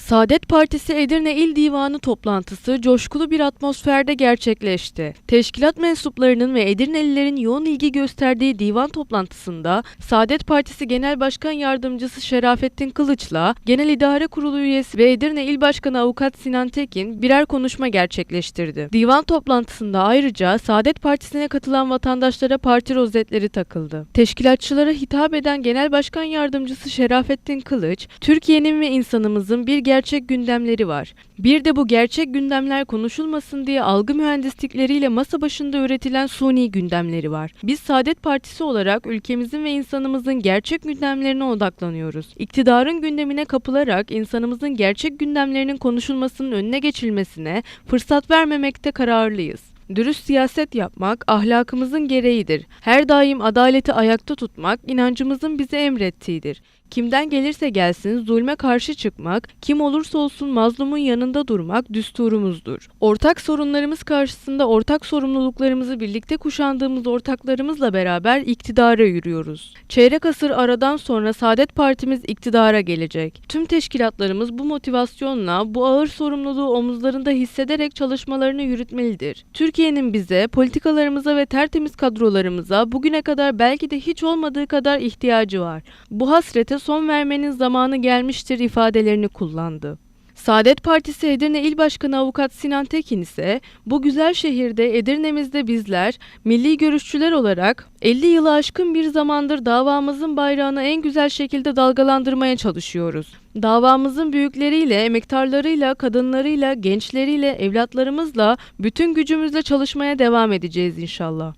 Saadet Partisi Edirne İl Divanı toplantısı coşkulu bir atmosferde gerçekleşti. Teşkilat mensuplarının ve Edirnelilerin yoğun ilgi gösterdiği divan toplantısında Saadet Partisi Genel Başkan Yardımcısı Şerafettin Kılıç'la Genel İdare Kurulu üyesi ve Edirne İl Başkanı Avukat Sinan Tekin birer konuşma gerçekleştirdi. Divan toplantısında ayrıca Saadet Partisi'ne katılan vatandaşlara parti rozetleri takıldı. Teşkilatçılara hitap eden Genel Başkan Yardımcısı Şerafettin Kılıç, Türkiye'nin ve insanımızın bir gerçek gündemleri var. Bir de bu gerçek gündemler konuşulmasın diye algı mühendislikleriyle masa başında üretilen suni gündemleri var. Biz Saadet Partisi olarak ülkemizin ve insanımızın gerçek gündemlerine odaklanıyoruz. İktidarın gündemine kapılarak insanımızın gerçek gündemlerinin konuşulmasının önüne geçilmesine fırsat vermemekte kararlıyız. Dürüst siyaset yapmak ahlakımızın gereğidir. Her daim adaleti ayakta tutmak inancımızın bize emrettiğidir. Kimden gelirse gelsin zulme karşı çıkmak, kim olursa olsun mazlumun yanında durmak düsturumuzdur. Ortak sorunlarımız karşısında ortak sorumluluklarımızı birlikte kuşandığımız ortaklarımızla beraber iktidara yürüyoruz. Çeyrek asır aradan sonra Saadet Partimiz iktidara gelecek. Tüm teşkilatlarımız bu motivasyonla bu ağır sorumluluğu omuzlarında hissederek çalışmalarını yürütmelidir. Türkiye'nin bize, politikalarımıza ve tertemiz kadrolarımıza bugüne kadar belki de hiç olmadığı kadar ihtiyacı var. Bu hasrete son vermenin zamanı gelmiştir ifadelerini kullandı. Saadet Partisi Edirne İl Başkanı Avukat Sinan Tekin ise bu güzel şehirde Edirne'mizde bizler milli görüşçüler olarak 50 yılı aşkın bir zamandır davamızın bayrağını en güzel şekilde dalgalandırmaya çalışıyoruz. Davamızın büyükleriyle, emektarlarıyla, kadınlarıyla, gençleriyle, evlatlarımızla bütün gücümüzle çalışmaya devam edeceğiz inşallah.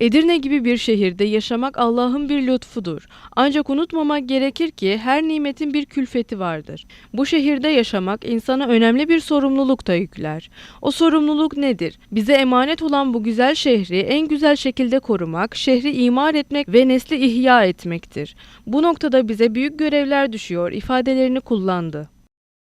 Edirne gibi bir şehirde yaşamak Allah'ın bir lütfudur. Ancak unutmamak gerekir ki her nimetin bir külfeti vardır. Bu şehirde yaşamak insana önemli bir sorumluluk da yükler. O sorumluluk nedir? Bize emanet olan bu güzel şehri en güzel şekilde korumak, şehri imar etmek ve nesli ihya etmektir. Bu noktada bize büyük görevler düşüyor ifadelerini kullandı.